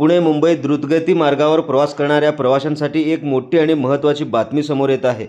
पुणे मुंबई द्रुतगती मार्गावर प्रवास करणाऱ्या प्रवाशांसाठी एक मोठी आणि महत्त्वाची बातमी समोर येत आहे.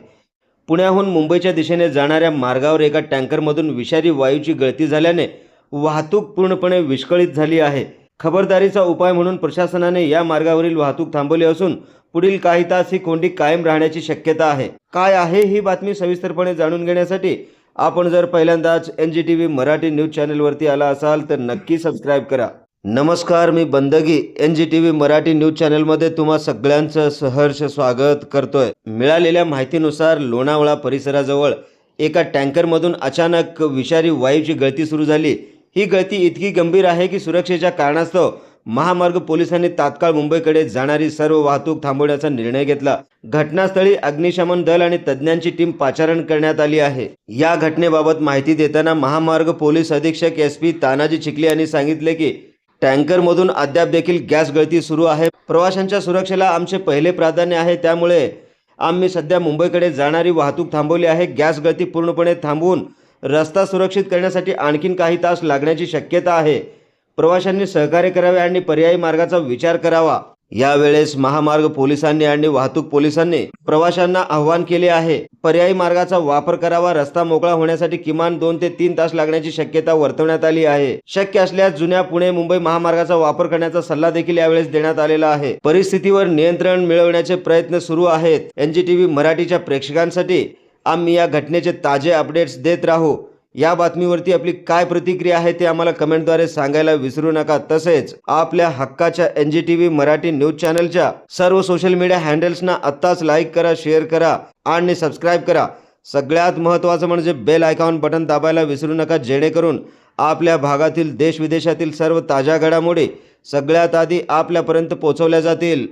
पुण्याहून मुंबईच्या दिशेने जाणाऱ्या मार्गावर एका टँकरमधून विषारी वायूची गळती झाल्याने वाहतूक पूर्णपणे विस्कळीत झाली आहे. खबरदारीचा उपाय म्हणून प्रशासनाने या मार्गावरील वाहतूक थांबवली असून पुढील काही तास ही कोंडी कायम राहण्याची शक्यता आहे. काय आहे ही बातमी सविस्तरपणे जाणून घेण्यासाठी आपण जर पहिल्यांदाच N G T V Marathi news चॅनलवरती आला असाल तर नक्की सबस्क्राईब करा. नमस्कार मी Bandagi N G T V Marathi news चॅनलमध्ये तुम्हा सगळ्यांचं सहर्ष स्वागत करतोय. मिळालेल्या माहितीनुसार लोणावळा परिसराजवळ एका टँकरमधून अचानक विषारी वायूची गळती सुरू झाली. ही गळती इतकी गंभीर आहे की सुरक्षेच्या कारणास्तव महामार्ग पोलिसांनी तात्काळ मुंबईकडे जाणारी सर्व वाहतूक थांबवण्याचा निर्णय घेतला. घटनास्थळी अग्निशमन दल आणि तज्ज्ञांची टीम पाचारण करण्यात आली आहे. या घटनेबाबत माहिती देताना महामार्ग पोलीस अधीक्षक एस पी तानाजी चिखले यांनी सांगितले की टँकरमधून अद्याप देखील गॅस गळती सुरू आहे. प्रवाशांच्या सुरक्षेला आमचे पहिले प्राधान्य आहे. त्यामुळे आम्ही सध्या मुंबईकडे जाणारी वाहतूक थांबवली आहे. गॅस गळती पूर्णपणे थांबवून रस्ता सुरक्षित करण्यासाठी आणखीन काही तास लागण्याची शक्यता आहे. प्रवाशांनी सहकार्य करावे आणि पर्यायी मार्गाचा विचार करावा. यावेळेस महामार्ग पोलिसांनी आणि वाहतूक पोलिसांनी प्रवाशांना आव्हान केले आहे. पर्यायी मार्गाचा वापर करावा रस्ता मोकळा होण्यासाठी किमान दोन ते तीन तास लागण्याची शक्यता वर्तवण्यात आली आहे. शक्य असल्यास जुन्या पुणे मुंबई महामार्गाचा वापर करण्याचा सल्ला देखील यावेळेस देण्यात आलेला आहे. परिस्थितीवर नियंत्रण मिळवण्याचे प्रयत्न सुरू आहेत. एनजीटीव्ही मराठीच्या प्रेक्षकांसाठी आम्ही या घटनेचे ताजे अपडेट्स देत राहू. या बातमीवरती आपली काय प्रतिक्रिया आहे ते आम्हाला कमेंटद्वारे सांगायला विसरू नका. तसेच आपल्या हक्काच्या N G T V Marathi news चॅनलच्या सर्व सोशल मीडिया हँडल्सना आत्ताच लाईक करा शेअर करा आणि सबस्क्राईब करा. सगळ्यात महत्त्वाचं म्हणजे बेल आयकॉन बटन दाबायला विसरू नका जेणेकरून आपल्या भागातील देश विदेशातील सर्व ताज्या घडामोडी सगळ्यात आधी आपल्यापर्यंत पोहोचवल्या जातील.